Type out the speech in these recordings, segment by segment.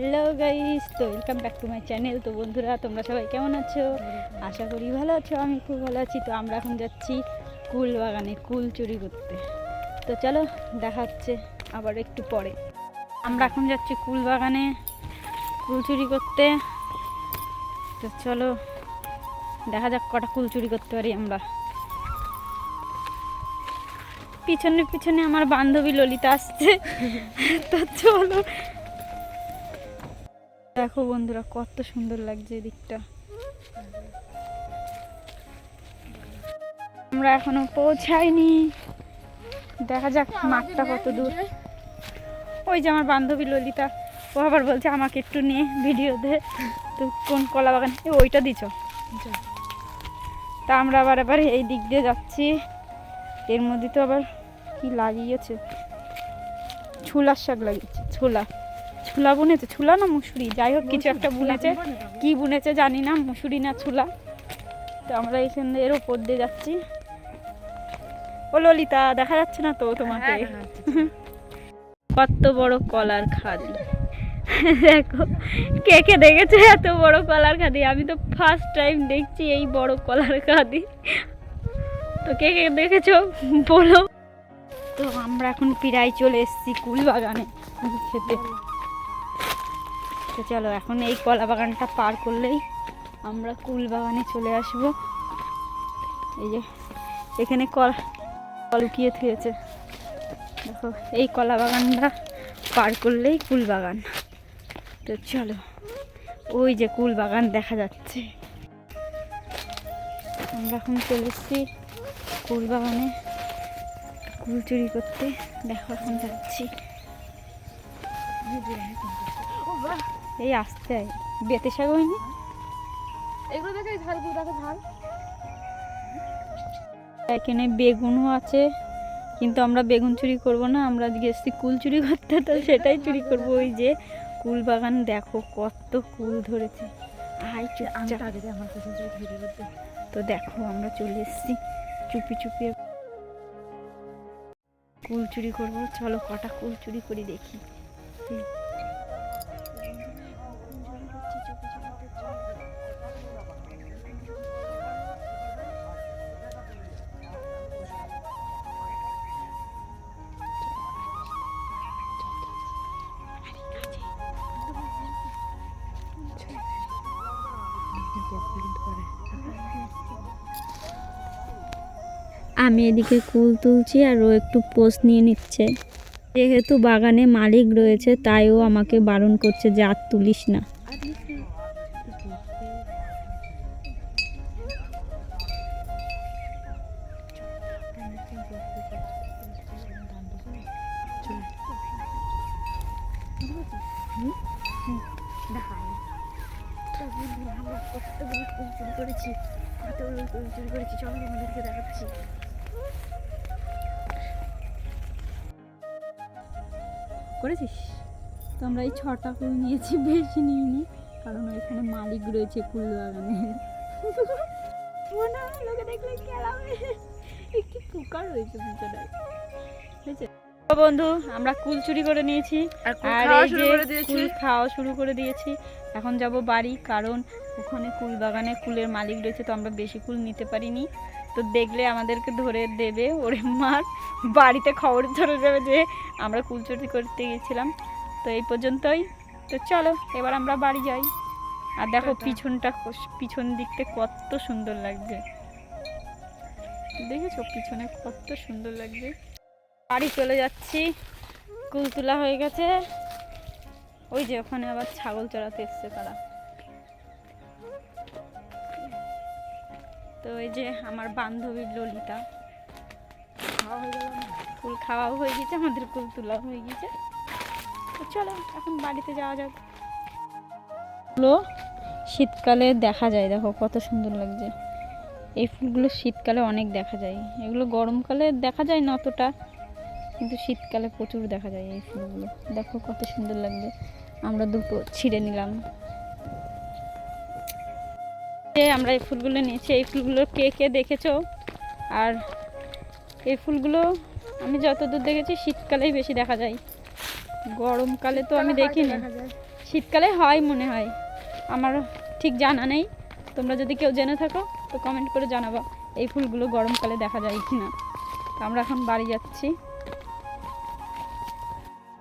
Hello guys তো welcome back to my channel তো বন্ধুরা, তোমরা সবাই কেমন আছো? আশা করি ভালো আছো, আমি খুব ভালো আছি। তো আমরা এখন যাচ্ছি কুল বাগানে, কুল চুরি করতে। তো চলো, দেখা হচ্ছে আবার একটু পরে। আমরা এখন যাচ্ছি কুল বাগানে কুল চুরি করতে। তো চলো, দেখা যাক কটা কুল চুরি করতে পারি আমরা। পিছনে পিছনে আমার বান্ধবী ললিতা আসছে। তো চলো দেখো বন্ধুরা কত সুন্দর লাগছে এই দিকটা। আমরা এখনও পৌঁছাইনি। দেখা যাক মাঠটা কত দূর। ওই যে আমার বান্ধবী ললিতা ও আবার বলছে আমাকে একটু নিয়ে ভিডিও দে। তো কোন কলা বাগান? ওইটা দিছ? তা আমরা আবার আবার এই দিক দিয়ে যাচ্ছি। এর মধ্যে তো আবার কি লাগিয়েছে? ছোলার শাক লাগিয়েছে ছোলা। ছোলা বুনেছে? ছুলা না মুসুরি? যাই হোক কিছু একটা বুনেছে। কি বুনেছে জানি না মুসুরি না ছুলা। তো আমরা এখান এর ওপর দিয়ে যাচ্ছি। ও ললিতা দেখা যাচ্ছে না তো তোমাকে? কত বড় কলার খাদি। দেখো কে কে দেখেছে এত বড় কলার খাদি? আমি তো ফার্স্ট টাইম দেখছি এই বড় কলার খাদি। তো কে কে দেখেছ? বলো। তো আমরা এখন প্রায় চলে এসেছি কুল বাগানে খেতে। তো চলো, এখন এই কলা বাগানটা পার করলেই আমরা কুল বাগানে চলে আসব। এই যে, এখানে কলা লুকিয়ে থুয়েছে। দেখো, এই কলা বাগানটা পার করলেই কুল বাগান। তো চলো, ওই যে কুল বাগান দেখা যাচ্ছে। আমরা এখন চলে এসেছি কুল বাগানে। কুল চুরি করতে দেখো এখন যাচ্ছি। এই আসতে বেতে শাক হয়নি? এগুলো দেখে ঝালগুলো দেখো ঝাল। এখানে বেগুনও আছে কিন্তু আমরা বেগুন চুরি করব না আমরা আজকে এসেছি কুল চুরি করতে তো সেটাই চুরি করব। ওই যে কুল বাগান দেখো কত কুল ধরেছে। আই করতে তো দেখো আমরা চলে এসেছি চুপি চুপি। কুল চুরি করব চলো কটা কুল চুরি করি দেখি। আমি এদিকে কুল তুলছি আর ও একটু পোস্ট নিয়ে নিচ্ছে। যেহেতু বাগানে মালিক রয়েছে, তাই ও আমাকে বারণ করছে যে আর তুলিস না। করেছি। কুল চুরি করেছি আমাদেরকে দেখাচ্ছি। করেছিস? তো আমরা এই ছটা ফুল নিয়েছি বেশি নিইনি কারণ এখানে মালিক রয়েছে ফুল বাগানে মনে হয় লোকে দেখলে খেলাবে একটি পোকা রয়েছে পিছনে হয়েছে তো বন্ধু আমরা কুল চুরি করে নিয়েছি। আর খাওয়া এই শুরু যে করে দিয়েছি। কুল খাওয়া শুরু করে দিয়েছি। এখন যাব বাড়ি কারণ ওখানে কুল বাগানে কুলের মালিক রয়েছে তো আমরা বেশি কুল নিতে পারিনি। তো দেখলে আমাদেরকে ধরে দেবে ওরে মার। বাড়িতে খবর চলে যাবে যে আমরা কুল চুরি করতে গেছিলাম। তো এই পর্যন্তই। তো চলো এবার আমরা বাড়ি যাই। আর দেখো পিছনটা পিছন দিকতে কত সুন্দর লাগছে। দেখেছ পিছনে কত সুন্দর লাগছে। বাড়ি চলে যাচ্ছি। কুল তোলা হয়ে গেছে। ওই যে ওখানে আবার ছাগল চড়াতে এসছে তারা। তো এই যে আমার বান্ধবী ললিতা। খাওয়া কুল খাওয়াও হয়ে গেছে, আমাদের কুল তোলা হয়ে গেছে। তো চলো, এখন বাড়িতে যাওয়া যাক। ফুলগুলো শীতকালে দেখা যায়, দেখো কত সুন্দর লাগছে। এই ফুলগুলো শীতকালে অনেক দেখা যায়। এগুলো গরমকালে দেখা যায় না অতটা, কিন্তু শীতকালে প্রচুর দেখা যায় এই ফুলগুলো। দেখো কত সুন্দর লাগছে। আমরা দুটো ছিঁড়ে নিলাম। আমরা এই ফুলগুলো নিয়েছি এই ফুলগুলো কে কে দেখেছ? আর এই ফুলগুলো আমি যতদূর দেখেছি শীতকালেই বেশি দেখা যায়। গরমকালে তো আমি দেখিনি। শীতকালে হয় মনে হয়। আমার ঠিক জানা নেই। তোমরা যদি কেউ জেনে থাকো তো কমেন্ট করে জানাব এই ফুলগুলো গরমকালে দেখা যায় কি না তো আমরা এখন বাড়ি যাচ্ছি।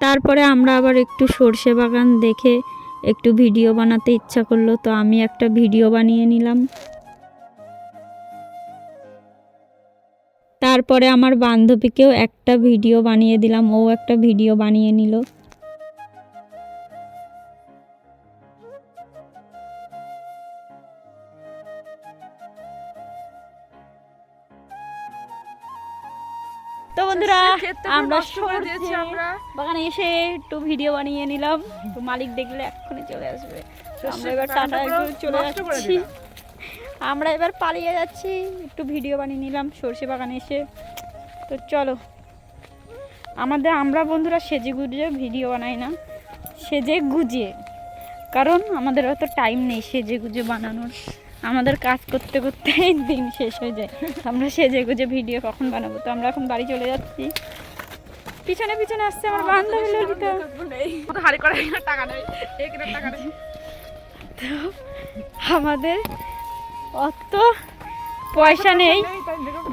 তারপরে আমরা আবার একটু সর্ষে বাগান দেখে একটু ভিডিও বানাতে ইচ্ছা করল, তো আমি একটা ভিডিও বানিয়ে নিলাম। তারপরে আমার বান্ধবীকেও একটা ভিডিও বানিয়ে দিলাম, ও একটা ভিডিও বানিয়ে নিল। বন্ধুরা আমরা বাগানে এসে একটু ভিডিও বানিয়ে নিলাম। তো মালিক দেখলে এক্ষুনি চলে আসবে। তো আমরা এবার টাটা একটু চলে দিলাম। আমরা এবার পালিয়ে যাচ্ছি। একটু ভিডিও বানিয়ে নিলাম সর্ষে বাগানে এসে। তো চলো। আমাদের আমরা বন্ধুরা সেজে গুজে ভিডিও বানাই না সেজে গুজে। কারণ আমাদের অত টাইম নেই সেজে গুজে বানানোর। আমাদের কাজ করতে করতে দিন শেষ হয়ে যায়। তো আমরা সেজে গুজে ভিডিও কখন বানাবো? তো আমরা এখন বাড়ি চলে যাচ্ছি। পিছনে পিছনে আসছে আমার বান্ধবী ললিতা। হাড়ি করে টাকা নেই। এক টাকা নেই? আমাদের অত পয়সা নেই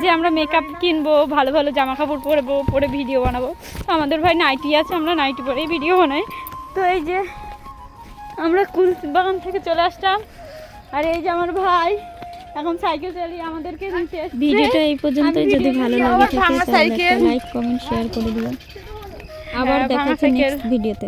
যে আমরা মেকআপ কিনবো ভালো ভালো জামা কাপড় পরবো পরে ভিডিও বানাবো। তো আমাদের ভাই নাইটি আছে আমরা নাইটি পরেই ভিডিও বানাই। তো এই যে আমরা কুল বাগান থেকে চলে আসলাম। আর এই যে আমার ভাই এখন সাইকেল চালিয়ে আমাদেরকে নিতে আসছে ভিডিওটা এই পর্যন্তই যদি ভালো লাগে থাকে তাহলে। লাইক কমেন্ট শেয়ার করে দিও আবার হ্যাঁ, দেখা হচ্ছে নেক্সট ভিডিওতে